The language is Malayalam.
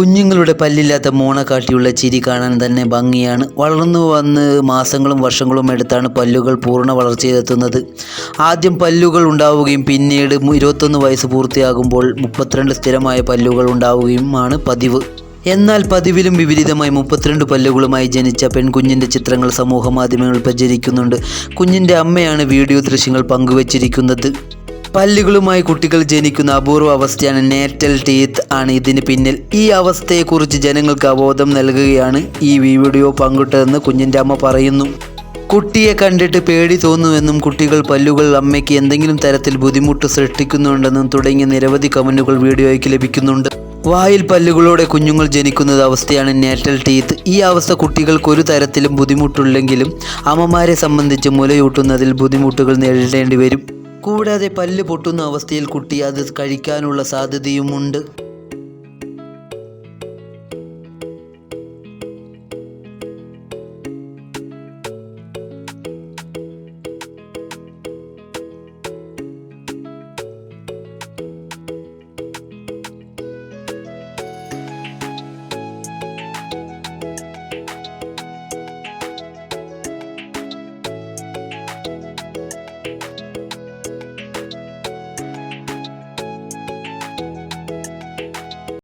കുഞ്ഞുങ്ങളുടെ പല്ലില്ലാത്ത മോണ കാട്ടിയുള്ള ചിരി കാണാൻ തന്നെ ഭംഗിയാണ്. വളർന്നു വന്ന് മാസങ്ങളും വർഷങ്ങളും എടുത്താണ് പല്ലുകൾ പൂർണ വളർച്ചയിലെത്തുന്നത്. ആദ്യം പല്ലുകൾ ഉണ്ടാവുകയും പിന്നീട് ഇരുപത്തൊന്ന് വയസ്സ് പൂർത്തിയാകുമ്പോൾ മുപ്പത്തിരണ്ട് സ്ഥിരമായ പല്ലുകൾ ഉണ്ടാവുകയുമാണ് പതിവ്. എന്നാൽ പതിവിലും വിപരീതമായി മുപ്പത്തിരണ്ട് പല്ലുകളുമായി ജനിച്ച പെൺകുഞ്ഞിന്റെ ചിത്രങ്ങൾ സമൂഹ മാധ്യമങ്ങളിൽ പ്രചരിക്കുന്നുണ്ട്. കുഞ്ഞിന്റെ അമ്മയാണ് വീഡിയോ ദൃശ്യങ്ങൾ പങ്കുവച്ചിരിക്കുന്നത്. പല്ലുകളുമായി കുട്ടികൾ ജനിക്കുന്ന അപൂർവ അവസ്ഥയാണ് നേറ്റൽ ടീത്ത് ആണ് ഇതിന് പിന്നിൽ. ഈ അവസ്ഥയെക്കുറിച്ച് ജനങ്ങൾക്ക് അബോധം നൽകുകയാണ് ഈ വീഡിയോ പങ്കിട്ടതെന്ന് കുഞ്ഞിന്റെ അമ്മ പറയുന്നു. കുട്ടിയെ കണ്ടിട്ട് പേടി തോന്നുമെന്നും കുട്ടികൾ പല്ലുകൾ അമ്മയ്ക്ക് എന്തെങ്കിലും തരത്തിൽ ബുദ്ധിമുട്ട് സൃഷ്ടിക്കുന്നുണ്ടെന്നും തുടങ്ങിയ നിരവധി കമന്റുകൾ വീഡിയോയ്ക്ക് ലഭിക്കുന്നുണ്ട്. വായിൽ പല്ലുകളോടെ കുഞ്ഞുങ്ങൾ ജനിക്കുന്നത് അവസ്ഥയാണ് നേറ്റൽ ടീത്ത് ഈ അവസ്ഥ കുട്ടികൾക്ക് ഒരു തരത്തിലും ബുദ്ധിമുട്ടില്ലെങ്കിലും അമ്മമാരെ സംബന്ധിച്ച് മുലയൂട്ടുന്നതിൽ ബുദ്ധിമുട്ടുകൾ നേരിടേണ്ടി വരും. കൂടാതെ പല്ല് പൊട്ടുന്ന അവസ്ഥയിൽ കുട്ടി അത് കഴിക്കാനുള്ള സാധ്യതയുമുണ്ട്.